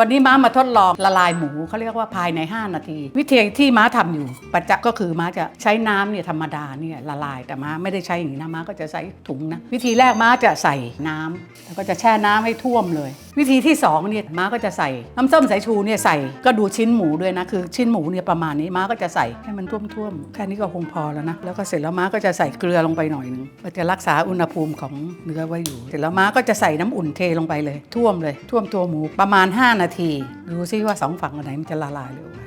วันนี้ม้ามาทดลองละลายหมูเขาเรียกว่าภายใน 5 นาที วิธีที่ม้าทำอยู่ประจักษ์ก็คือม้าจะใช้น้ำเนี่ยธรรมดาเนี่ยละลายแต่ม้าไม่ได้ใช้อย่างนี้นะม้าก็จะใส่ถุงนะวิธีแรกม้าจะใส่น้ำแล้วก็จะแช่น้ำให้ท่วมเลย วิธีที่สองเนี่ยม้าก็จะใส่น้ำส้มสายชูเนี่ยใส่ก็ดูชิ้นหมูด้วยนะคือชิ้นหมูเนี่ยประมาณนี้ม้าก็จะใส่ให้มันท่วมๆแค่นี้ก็คงพอแล้วนะแล้วก็เสร็จแล้วม้าก็จะใส่เกลือลงไปหน่อยนึงก็จะรักษาอุณหภูมิของเนื้อไว้อยู่ เสร็จแล้วม้าก็จะใส่น้ำอุ่นเทลงไปเลย ท่วมเลย ท่วมตัวหมูประมาณ 5 นาที ดูซิว่าสองฝั่งอันไหนมันจะละลายเร็วกว่า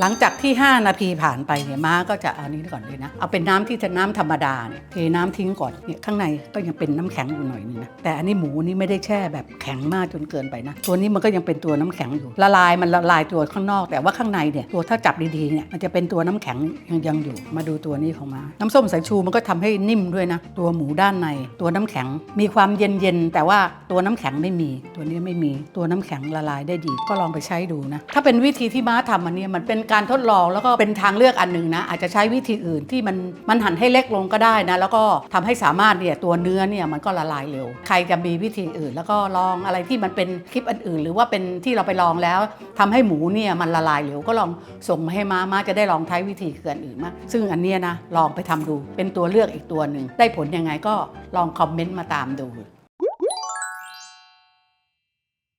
หลังจากที่ 5 นาทีผ่านไปเนี่ยม้าก็จะเอานี้ก่อนเลยนะ เอาเป็นน้ำที่จะน้ำธรรมดาเนี่ยเทน้ำทิ้งก่อนเนี่ยข้างในก็ยังเป็นน้ำแข็งอยู่หน่อยนึงนะแต่อันนี้หมูนี่ไม่ได้แช่แบบแข็งมากจนเกินไปนะ ตัวนี้มันก็ยังเป็นตัวน้ำแข็งอยู่ ละลายมันละลายตัวข้างนอก แต่ว่าข้างในเนี่ยตัวถ้าจับดีๆเนี่ยมันจะเป็นตัวน้ำแข็งยังยังอยู่ มาดูตัวนี้ของม้าน้ำส้มสายชูมันก็ทำให้นิ่มด้วยนะ ตัวหมูด้านใน ตัวน้ำแข็งมีความเย็นๆแต่ว่าตัวน้ำแข็งไม่มี ตัวนี้ไม่มีตัวน้ำแข็งละลายได้ดี ก็ลองไปใช้ดูนะถ้าเป็นวิธีที่ม้าทำอันนี้มันเป็นการทดลองแล้วก็เป็นทางเลือกอันหนึ่งนะ อาจจะใช้วิธีอื่นที่มันมันหั่นให้เล็กลงก็ได้นะ แล้วก็ทำให้สามารถเนี่ยตัวเนื้อเนี่ยมันก็ละลายเร็ว ใครจะมีวิธีอื่น แล้วก็ลองอะไรที่มันเป็นคลิปอันอื่น หรือว่าเป็นที่เราไปลองแล้วทำให้หมูเนี่ยมันละลายเร็วก็ลองส่งมาให้มามาจะได้ลองใช้วิธีเกินอื่นมาซึ่งอันเนี้ยนะลองไปทำดูเป็นตัวเลือกอีกตัวหนึ่งได้ผลยังไงก็ลองคอมเมนต์มาตามดู